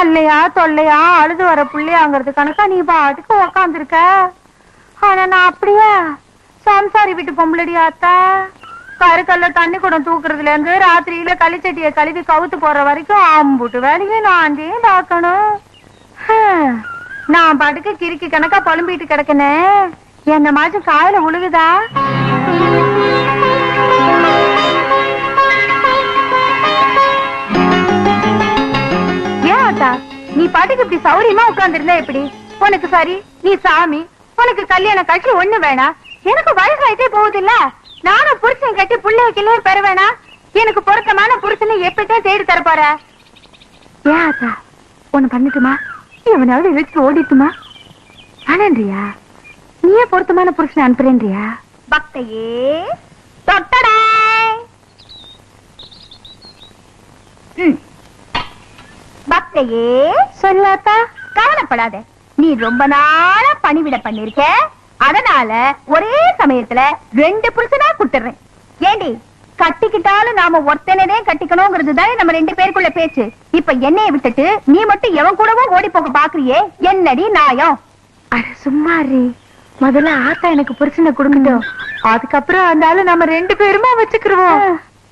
அல்லையா தொல்லையா? அழுது வர புள்ளையாங்கிறது கணக்கா நீ பாட்டுக்கு உக்காந்துருக்க? ஆனா நான் அப்படியே? சம்சாரி வீட்டு பொம்பளடி ஆத்தா. கருக்கல்ல தண்ணி குடம் தூக்குறதுல இருந்து ராத்திரியில களிச்சட்டிய கழுவி கவுத்து போற வரைக்கும் ஆம்புட்டு வேலையும் நான் தான் பார்க்கணும் நான் பாட்டுக்கு கிறுக்கி கணக்கா புலம்பிட்டு கிடக்கனே. என்ன மாச்சும் காயில உழுகுதா? நீ பாட்டுக்கு இப்படி சௌரியமா உட்கார்ந்திருந்தா எப்படி? உனக்கு சரி நீ சாமி உனக்கு கல்யாணம் கட்டி ஒண்ணு வேணாம் எனக்கு வயசாயிட்டே போகுது இல்ல நானும் புருஷன் கட்டி புள்ளைய கிள்ளைய பெற வேணாம் எனக்கு பொருத்தமான புருஷனை எப்படித்தான் தேடி தர போற? ஏன் அத்தா ஒண்ணு பண்ணட்டுமா? எவனாவது இழுத்து ஓடிட்டுமா? ஆனன்றியா நீயே பொருத்தமான புருஷனை அனுப்புறேன்றியா? பக்தையே தொட்டடா! பக்தையே சொல்லாத்தா கவலைப்படாத. நீ ரொம்ப நாளா பணிவிட பண்ணிருக்க. அதனால ஒரே சமயத்துல ரெண்டு புருஷனா குடுத்துறேன் ஏண்டி கட்டிக்கிட்டாலும் நாம ஒருத்தனதே கட்டிக்கணுங்கிறது தானே நம்ம ரெண்டு பேருக்குள்ள பேச்சு. இப்ப என்னைய விட்டுட்டு நீ மட்டும் எவன் கூடவும் ஓடி போக பாக்குறியே? என்னடி நாயம் அட சும்மா முதல்ல ஆத்தா எனக்கு புருஷனை கொடுக்கட்டும். அதுக்கப்புறம் அந்த ஆளு நம்ம ரெண்டு பேருமா வச்சுக்கிருவோம்.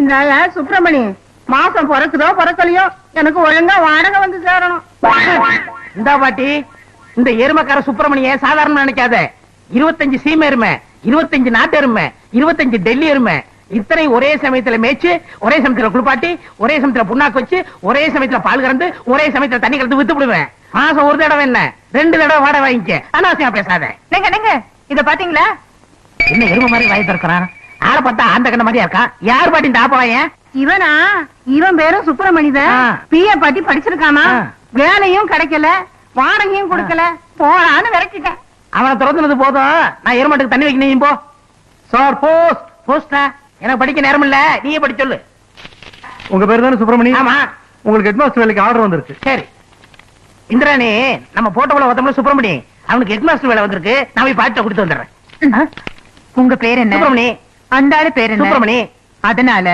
இந்த சுப்பிரமணி மாசம் பிறக்குதோ பிறக்கலையோ எனக்கு ஒழுங்கா வாடகை வந்து சேரணும். இந்த பாட்டி இந்த எருமக்கார சுப்பிரமணிய சாதாரண நினைக்காத. இருபத்தஞ்சு சீம எருமை இருபத்தஞ்சு நாட்டு எருமை இருபத்தஞ்சு டெல்லி எருமை. இத்தனை ஒரே சமயத்துல மேய்ச்சு ஒரே சமயத்துல குளிப்பாட்டி ஒரே சமயத்துல புண்ணாக்கு வச்சு ஒரே சமயத்துல பால் கறந்து ஒரே சமயத்துல தண்ணி கலந்து வித்து விடுவேன். மாசம் ஒரு தடவை என்ன? ரெண்டு தடவை வாடகை வாங்கிக்க. அனாவசியமா பேசாத. நீங்க நீங்க இத பாத்தீங்களா? என்ன எருமை மாதிரி வாய் திறக்கிறான்? ஆளை பார்த்தா அந்த கண்ண மாதிரியா இருக்கான் யார் பாட்டி இந்த ஆப்பவாயன் இவனா? இவன் பேரும் சுப்பிரமணிதன். பிய பாட்டி படிச்சிருக்கானா. வேலையும் கிடைக்கல வாடகையும் கொடுக்கல போறான்னு விரட்டிட்டேன். அவனை திறந்துனது போதும். நான் எருமாட்டுக்கு தண்ணி வைக்க நீ போ. சார் போஸ்ட் போஸ்டா எனக்கு படிக்க நேரம் இல்ல நீயே படி சொல்லு. உங்க பேர் தானே சுப்பிரமணி? ஆமா. உங்களுக்கு ஹெட்மாஸ்டர் வேலைக்கு ஆர்டர் வந்திருக்கு. சரி. இந்திராணி நம்ம போட்டோல ஒருத்தவங்க சுப்பிரமணி. அவனுக்கு ஹெட்மாஸ்டர் வேலை வந்திருக்கு. நான் போய் பாட்ட கொடுத்து வந்துடுறேன். உங்க பேர் என்ன? சுப்பிரமணி. அந்த ஆளு பேர் என்ன? சுப்பிரமணி. அதனால.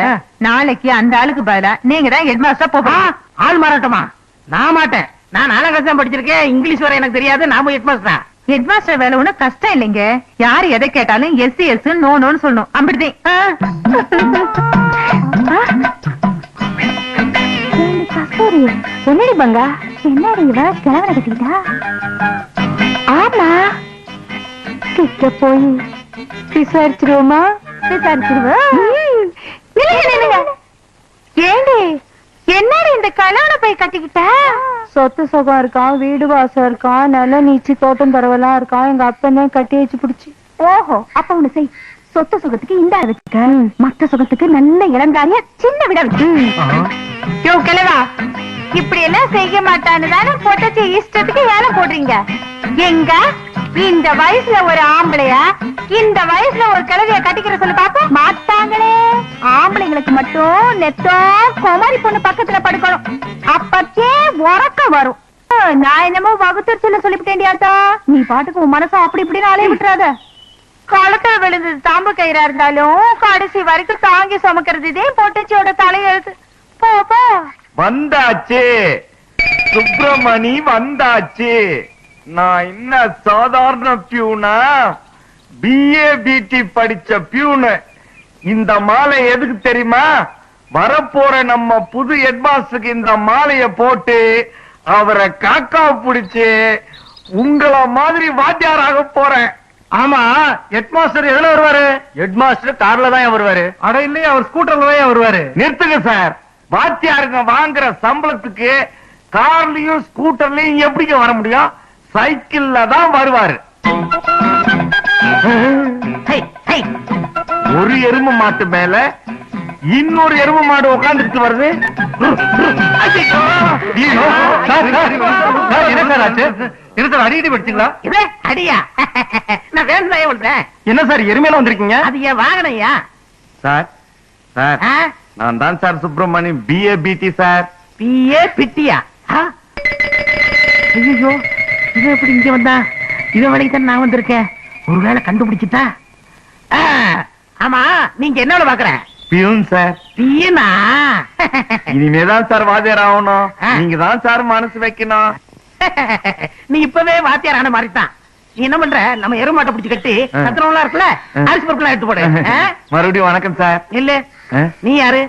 நாளைக்கு அந்த ஆளுக்கு பதிலா நீங்க தான் ஹெட் மாஸ்டர் போகணும். ஆள் மாறாட்டமா? நான் மாட்டேன். நான் நாலாம் கிளாஸ் தான் படிச்சிருக்கேன். இங்கிலீஷ் வர எனக்கு தெரியாது. நான் போய் ஹெட்மாஸ்டர் ஹெட் மாஸ்டர் வேலை ஒண்ணும் கஷ்டம் இல்லைங்க. யார் எதை கேட்டாலும் எஸ் எஸ் நோ நோன்னு சொல்லணும். அப்படிதான் என்னடி பங்கா? என்னடி இவ? கிழவனை கட்டிக்கிட்டா? ஆமா. கிட்ட போய் விசாரிச்சிருவோமா? விசாரிச்சிருவோம். ஏண்டி என்னடி இந்த கல்யாண போய் கட்டிக்கிட்ட? சொத்து சுகம் இருக்கான் வீடு வாசம் இருக்கான் நல்ல நீச்சு தோட்டம் பரவலாம் இருக்கான். எங்க அப்பனே கட்டி வச்சு பிடிச்சு. ஓஹோ அப்ப ஒண்ணு செய். சொத்து சுகத்துக்கு இந்த வச்சுக்க மத்த சுகத்துக்கு நல்ல இளங்காரிய சின்ன விட யோ கிழவா இப்படி எல்லாம் செய்ய மாட்டான்னு தானே பொட்டச்சி இஷ்டத்துக்கு வேலை போடுறீங்க. எங்க? இந்த வயசுல ஒரு ஆம்பளைய? இந்த வயசுல ஒரு கிழவிய கட்டிக்கிற சொல்லி பாப்போம். மாட்டாங்களே. ஆம்பளைங்களுக்கு மட்டும் நெத்தம் குமாரி பொண்ணு பக்கத்துல படுக்கணும். அப்பத்தே உறக்க வரும். நான் என்னமோ வகுத்தறிச்சல சொல்லிவிட்டேன்டியாத்தா நீ பாட்டுக்கு உன் மனசை அப்படி இப்படின்னு அலைய விட்டுறாத. களத்துல விழுந்தது தாம்பு கயிறா இருந்தாலும் கடைசி வரைக்கும் தாங்கி சுமக்கிறது இதே பொட்டச்சியோட தலையெழுத்து. போ போ. வந்தாச்சு. சுப்பிரமணி வந்தாச்சு. நான் என்ன சாதாரண பியூனா? பிஏ பிடி படிச்ச பியூனு. இந்த மாலை எதுக்கு தெரியுமா? வரப்போற நம்ம புது ஹெட்மாஸ்டருக்கு இந்த மாலைய போட்டு அவரை காக்கா பிடிச்சு உங்கள மாதிரி வாத்தியாராக போறேன். ஆமா ஹெட்மாஸ்டர் எதுல வருவாரு? ஹெட்மாஸ்டர் கார்ல தான் வருவாரு. அட இல்லையா அவர் ஸ்கூட்டர்ல தான் வருவாரு. நிறுத்துங்க சார். வாத்தியாருங்க வாங்குற சம்பளத்துக்கு கார்லயும் ஸ்கூட்டர்லயும் எப்படிங்க வர முடியும்? சைக்கிள்ல தான் வருவாரு. ஒரு எரும மாட்டு மேல இன்னொரு எரும மாடு உட்காந்துட்டு வருது. என்ன சார் அடிக்கடி படிச்சீங்களா இது அடியா? நான் வேணும்தான் விடுறேன் என்ன சார் எருமையில வந்திருக்கீங்க? அது என் வாகனையா? Sir sir? நான் தான் sir Subramani BA BT sir. BA பிட்டியா ஐயோ இது எப்படி இங்க வந்தா இவன் வேலைக்கு தான் நான் வந்திருக்கேன். ஒருவேளை கண்டுபிடிச்சிட்டா? ஆமா நீங்க என்ன வேலை பாக்குற பியூன் சார். தீனா இனிமேதான் சார் வாத்தியார் ஆகணும். நீங்க தான் சார் மனசு வைக்கணும். நீ இப்பவே வாத்தியார் ஆன மாதிரி தான் நீ என்ன பண்ற? நம்ம எருமாட்டை பிடிச்சு கட்டி. சத்திரம்லாம் இருக்குல்ல. அரிசி பருப்புலாம் எடுத்து போடு? மறுபடியும் வணக்கம் சார். இல்ல? நீ யாரு?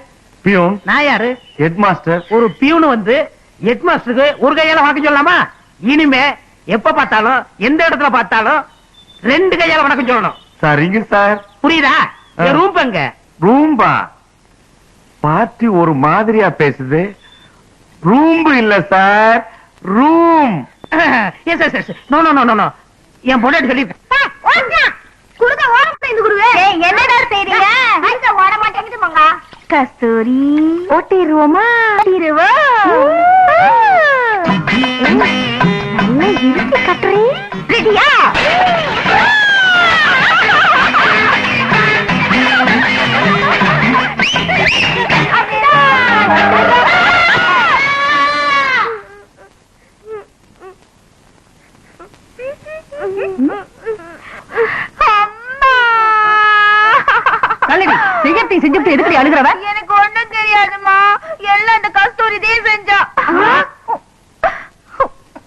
பியூன். நான் யாரு? ஹெட் மாஸ்டர் ஒரு பியூனு வந்து ஹெட் மாஸ்டருக்கு ஒரு கையால வணக்கம் சொல்லலாமா? இனிமே எப்ப பார்த்தாலும் எந்த இடத்துல பார்த்தாலும் ரெண்டு கையால வணக்கம் சொல்லணும். சரிங்க சார். புரியுதா? ரூம் எங்க ரூம்பா? பார்ட்டி ஒரு மாதிரியா பேசுது. ரூம்பு இல்ல sir. Room. Yes yes yes no no no no என் பொண்டாட்டி சொல்லியிருக்கேன் குடுக்க ஓரம் செய்து குடுவே. என்னடா செய்றீங்க? அங்க ஓட மாட்டேங்குது மங்கா. கஸ்தூரி ஓட்டிடுவோமா ஓட்டிடுவோம் நல்லா இருக்கு கட்டுறீ? ரெடியா?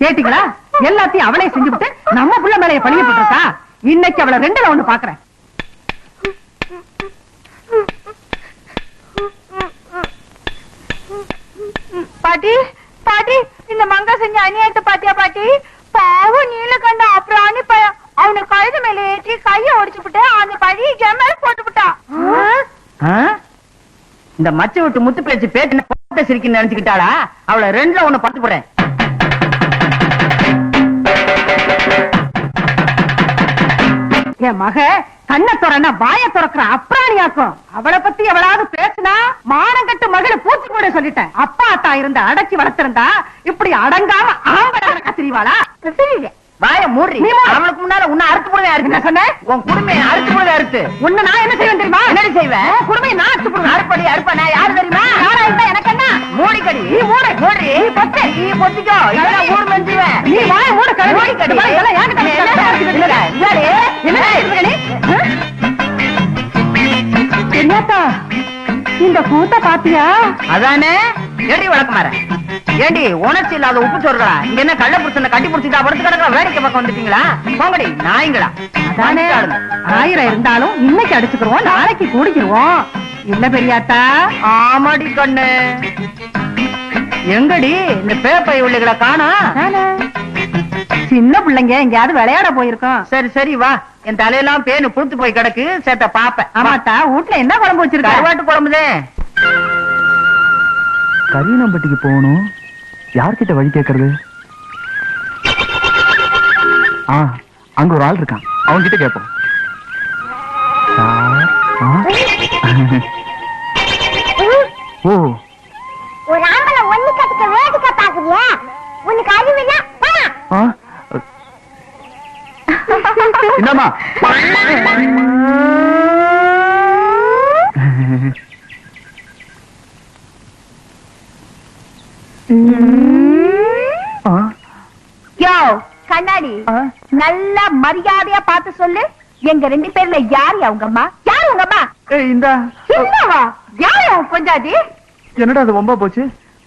கேட்டீங்களா? எல்லாத்தையும் அவளே செஞ்சுவிட்டு நம்ம புள்ள மேலைய பழிய போட்டிருக்கா? இன்னைக்கு அவளை ரெண்டுல ஒண்ணு பாக்குறேன். பாட்டி பாட்டி இந்த மங்கா செஞ்ச அநியாயத்தை பாத்தியா பாட்டி? பாவம் நீலகண்ட அப்புறம் அனுப்ப அவனை கழுது மேல ஏற்றி கைய ஒடிச்சு விட்டு அந்த பழிய ஜமேல போட்டு விட்டான்? இந்த மச்ச விட்டு முத்து பேச்சு பேச்சு சிரிக்கி நினைச்சுக்கிட்டாளா? அவளை ரெண்டுல ஒண்ணு பார்த்து போறேன் என் மக கண்ணை திறனா வாய திறக்கிற அப்ராணியாக்கும். அவளை பத்தி எவளாவது பேசுனா மானம் கட்டு மகளை பூச்சி போட சொல்லிட்டேன். அப்பா அத்தா இருந்த அடக்கி வளர்த்திருந்தா இப்படி அடங்காம ஆம்பளை கத்திரிவாளா வாய மூடி. அவளுக்கு முன்னால உன்னை அறுத்து அறுத்து நான் சொன்னேன்? உன் குடுமையை அறுத்து உன்னை நான் என்ன செய்வேன் தெரியுமா? என்ன செய்வேன் குடுமையை நான் அறுத்து போடுவேன். அறுப்படி அறுப்ப நான் யாரு தெரியுமா? யாரா இருந்தா எனக்கு என்ன? மூடி கடி நீ மூடு மூடி நீ பொத்து. நீ பொத்திக்கோ. இதெல்லாம் மெஞ்சுவேன் நீ வாய மூடு கடி மூடி கடி இதெல்லாம் யாருக்கு என்னத்தா இந்த கூத்த பாத்தியா? அதானே? ஏடி வழக்கமாற? ஏண்டி உணர்ச்சி இல்லாத உப்பு சொல்றா இங்க என்ன கள்ள புடிச்சன கட்டி புடிச்சுட்டா படுத்து கிடக்குற வேடிக்கை பக்கம் வந்துட்டீங்களா? போங்கடி நாய்ங்களா. அதானே? ஆயிரம் இருந்தாலும் இன்னைக்கு அடிச்சுக்கிறோம் நாளைக்கு கூடிக்கிருவோம். இல்ல பெரியாத்தா? ஆமாடி கண்ணு. எங்கடி இந்த பேப்பை உள்ளிகளை காணா? சின்ன பிள்ளைங்க எங்கயாவது விளையாட போயிருக்கோம். சரி சரி வா. என் தலையெல்லாம் பேனு புழுத்து போய் கிடக்கு. சேத்த பாப்பேன். ஆமாட்டா வீட்டுல என்ன குழம்பு வச்சிருக்க? கருவாட்டு குழம்புதே. கரியனம்பட்டிக்கு போகணும். யார்கிட்ட வழி கேட்கறது? ஆ அங்க ஒரு ஆள் இருக்கான். அவன் கிட்ட கேட்போம்? ஓ. ஒரு ஆம்பளை ஒண்ணு கட்டுக்க வேடிக்கை பாக்குறியா உனக்கு அறிவில்ல ஆ? என்னம்மா? ஆ? யோ கண்ணாடி. நல்லா மரியாதையா பார்த்து சொல்லு. எங்க ரெண்டு பேர்ல யார் அவங்க அம்மா? யார் உங்க அம்மா? இந்த. என்னவா? யார் அவன் கொஞ்சாதி என்னடா அது வம்பா போச்சு?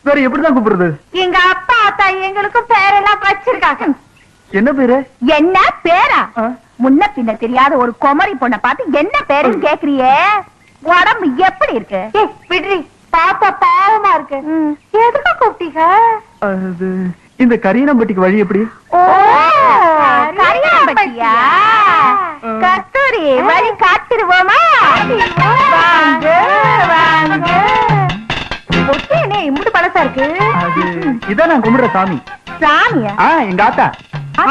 வேற எப்படிதான் கூப்பிடுறது? எங்க அப்பா அத்தா எங்களுக்கும் பேரெல்லாம் வச்சிருக்காங்க. என்ன பேரு? என்ன பேரா? முன்ன பின்ன தெரியாத ஒரு குமரி பொண்ண பார்த்து என்ன பேருன்னு கேக்குறியே? உடம்பு எப்படி இருக்கு? ஏய், விடுறி. பாப்பா பாவமா இருக்கு. எதுக்கு கூப்பிட்டீங்க? அது இந்த கரியனம்பட்டிக்கு வழி எப்படி? ஓ கரியாம்பட்டியா கஸ்தூரி வழி காத்திருவோமா? என்ன இம்புட்டு பழசா இருக்கு. அது இதான் நான் கும்பிடுற சாமி. சாமியா? ஆ எங்க ஆத்தா.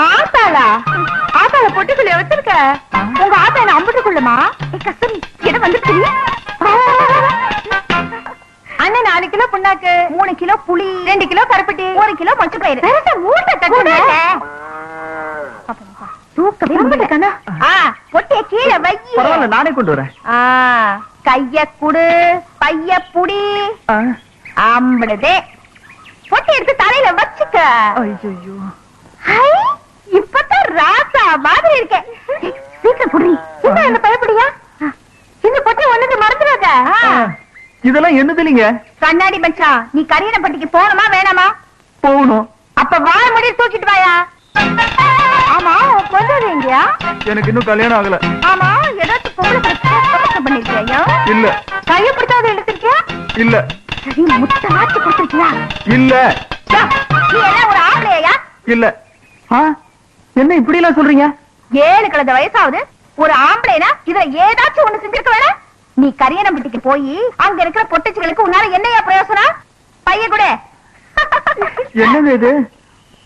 ஆத்தாளா? ஆத்தாள பொட்டுக்குள்ள வச்சிருக்க. உங்க ஆத்தா என்ன அம்புட்டுக்குள்ளமா கஸ்தூரி இடம் வந்துருச்சு அண்ணன் நாலு கிலோ புண்ணாக்கு மூணு கிலோ புளி ரெண்டு கிலோ கருப்பட்டி ஒரு கிலோ மொச்ச பயிறு நானே கொண்டு வரேன். ஆ கைய குடு பைய புடி. ஆ. அம்படுதே பொட்டி எடுத்து தலையில வச்சுக்க. ராசா மாதிரி சீக்கிரம் குடி என்ன இந்த பயப்படியா இந்த பொட்டி ஒண்ணுக்கு மறந்துடாத. இதெல்லாம் என்னது இல்லைங்க கண்ணாடி மச்சான் நீ கரியனப்பட்டிக்கு போகணுமா வேணாமா? போகணும். அப்ப வாழ முடி தூக்கிட்டு வாயா. ஆமா உன் பொண்ணு எங்கயா? எனக்கு இன்னும் கல்யாணம் ஆகல. ஆமா ஏதாச்சும் பொம்பளை பிரச்சனை பண்ணிருக்கியா இல்ல. கைய பிடிச்சாவது எடுத்திருக்கியா? இல்ல. சரி முட்டை மாத்தி கொடுத்திருக்கியா? இல்ல. நீ எல்லாம் ஒரு ஆம்பளையா? இல்ல. ஆ? என்ன இப்படி எல்லாம் சொல்றீங்க? ஏழு கலந்த வயசாவது ஒரு ஆம்பளைனா இதுல ஏதாச்சும் ஒண்ணு செஞ்சிருக்க வேணா? நீ கரியனம்பட்டிக்கு போய் அங்க இருக்கிற பொட்டச்சிகளுக்கு உன்னால என்னையா பிரயோசனம்? பைய கூட. என்னது இது?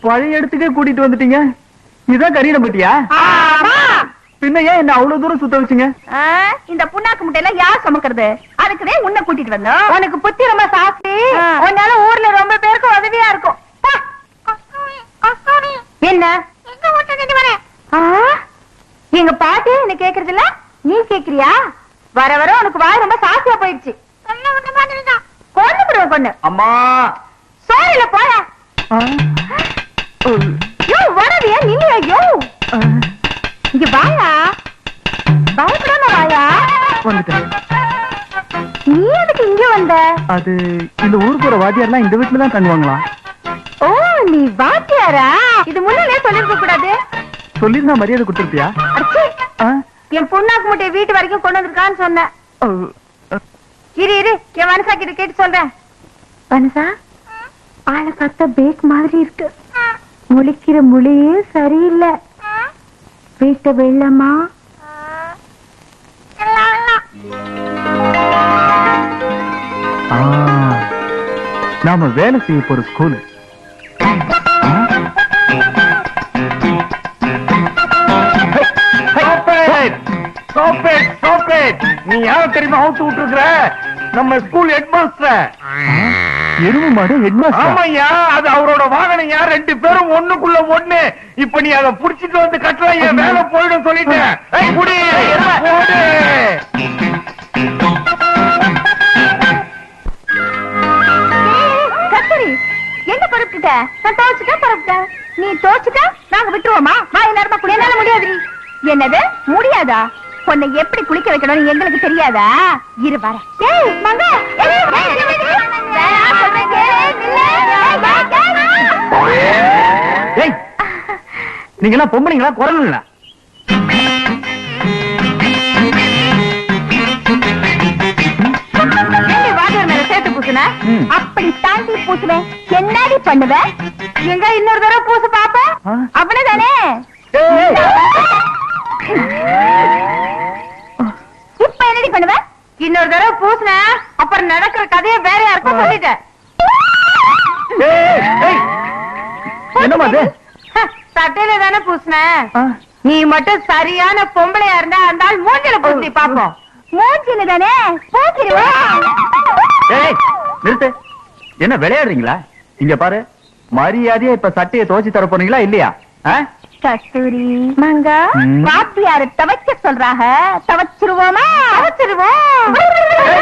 பழைய இடத்துக்கே கூட்டிட்டு வந்துட்டீங்க. இதான் கரீரம் பட்டியா ஆமா. பின்ன ஏன் என்ன அவ்வளவு தூரம் சுத்த வச்சீங்க? இந்த புண்ணாக்கு முட்டையெல்லாம் யார் சுமக்கிறது? அதுக்குதான் உன்னை கூட்டிட்டு வந்தோம். உனக்கு புத்தி ரொம்ப சாஸ்தி. உன்னால ஊர்ல ரொம்ப பேருக்கு உதவியா இருக்கும். பா. என்ன ஆ, எங்க பாட்டி என்ன கேக்குறது இல்ல? நீ கேக்குறியா? வர வர உனக்கு வாய் ரொம்ப சாஸ்தியா போயிடுச்சு. கொண்டு விடுவ கொண்டு அம்மா? ஓ, யோ வரவியா நில்லையா யோ. இங்க வாயா. பயப்படாம வாயா. வந்துட்டேன். நீ எதுக்கு இங்க வந்த? அது இந்த ஊருக்கு ஒரு வாத்தியார்லாம் இந்த வீட்டுல தான் தங்குவாங்களா ஓ நீ வாத்தியாரா? இது முன்னாலே சொல்லிருக்க கூடாது. சொல்லிருந்தா மரியாதை கொடுத்துருப்பியா? அடச்சே? என் புண்ணாக்கு முட்டைய வீட்டு வரைக்கும் கொண்டு வந்திருக்கான்னு சொன்னேன் இரு இரு என் மனசா கிட்ட கேட்டு சொல்றேன். மனசா? ஆளை பார்த்தா பேக் மாதிரி இருக்கு. முழிக்கிற மொழியே சரியில்லை. வீட்டை வெள்ளமா நாம வேலை செய்ய போற ஸ்கூலு. நீ யார தெரியுமா அவுத்து விட்டுருக்குற? நம்ம ஸ்கூல் ஹெட் மாஸ்டர் எருமை மாடு ஹெட் மாஸ்டர் ஆமாய்யா அது அவரோட வாகனம் யார் ரெண்டு பேரும் ஒண்ணுக்குள்ள ஒண்ணு. இப்ப நீ அதை புடிச்சிட்டு வந்து கட்டலாம் என் வேலை போயிடும் சொல்லிட்டேன். ஏய், என்ன பரப்பிட்ட? நான் தோச்சுட்டா பரப்பிட்டேன் நீ தோச்சுட்டா நாங்க விட்டுருவோமா? குடி என்னால முடியாது என்னது முடியாதா? உன்னை எப்படி குளிக்க வைக்கணும்னு எங்களுக்கு தெரியாதா? இரு வர. நீங்க எல்லாம் பொம்பளைங்களா குரலுங்களா. அப்படி தாண்டி பூசுவேன் என்னடி பண்ணுவ? எங்க இன்னொரு தடவை பூசு பாப்ப. அவ்வளவுதானே என்னடி பண்ணுவ? இன்னொரு தடவை பூசுன அப்புறம் நடக்கிற கதையை வேற யாருக்கும் சொல்லிட்டேன் அது? சட்டையில தானே பூசுன. நீ மட்டும் சரியான பொம்பளையா இருந்தா அந்த ஆள் மூஞ்சில பூசி பாப்போம். மூஞ்சில தானே? பூசிடுவா ஏய் நிறுத்து. என்ன விளையாடுறீங்களா? இங்க பாரு மரியாதையா இப்ப சட்டையை துவச்சு தர போறீங்களா இல்லையா? கஸ்தூரி மங்கா. வாத்தியாரு துவைக்க சொல்றாங்க துவைச்சிருவோமா துவைச்சிருவோம்